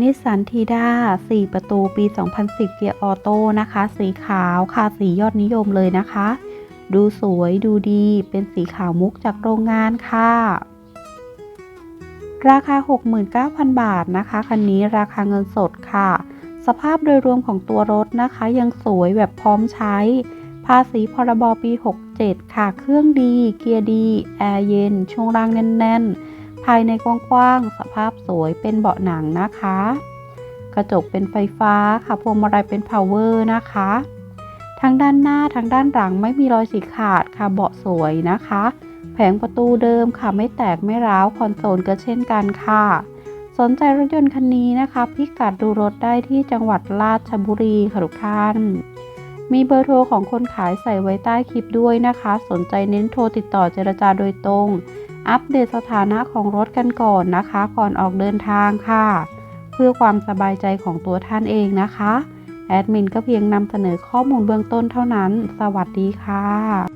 นิสสันทีด้า4 ประตูปี 2010 เกียร์ออโต้นะคะ สีขาวค่ะ สียอดนิยมเลยนะคะ ดูสวยดูดี เป็นสีขาวมุกจากโรงงานค่ะ ราคา 69,000 บาทนะคะ คันนี้ราคาเงินสดค่ะ สภาพโดยรวมของตัวรถนะคะ ยังสวยแบบพร้อมใช้ ภาษีพรบปี 67 ค่ะ เครื่องดี เกียร์ดี แอร์เย็น ช่วงล่างแน่น ๆายในกว้างๆ สภาพสวยเป็นเบาะหนังนะคะ กระจกเป็นไฟฟ้าค่ะ พวงมาลัยเป็นพาวเวอร์นะคะทั้งด้านหน้าทั้งด้านหลังไม่มีรอยฉีกขาดค่ะ เบาะสวยนะคะ แผงประตูเดิมค่ะ ไม่แตกไม่ร้าว คอนโซลก็เช่นกันค่ะ สนใจรถยนต์คันนี้นะคะ พิกัดดูรถได้ที่จังหวัดราชบุรีค่ะทุกท่านมีเบอร์โทรของคนขายใส่ไว้ใต้คลิปด้วยนะคะ สนใจเน้นโทรติดต่อเจรจาโดยตรง อัปเดตสถานะของรถกันก่อนนะคะ ก่อนออกเดินทางค่ะ เพื่อความสบายใจของตัวท่านเองนะคะ แอดมินก็เพียงนำเสนอข้อมูลเบื้องต้นเท่านั้น สวัสดีค่ะ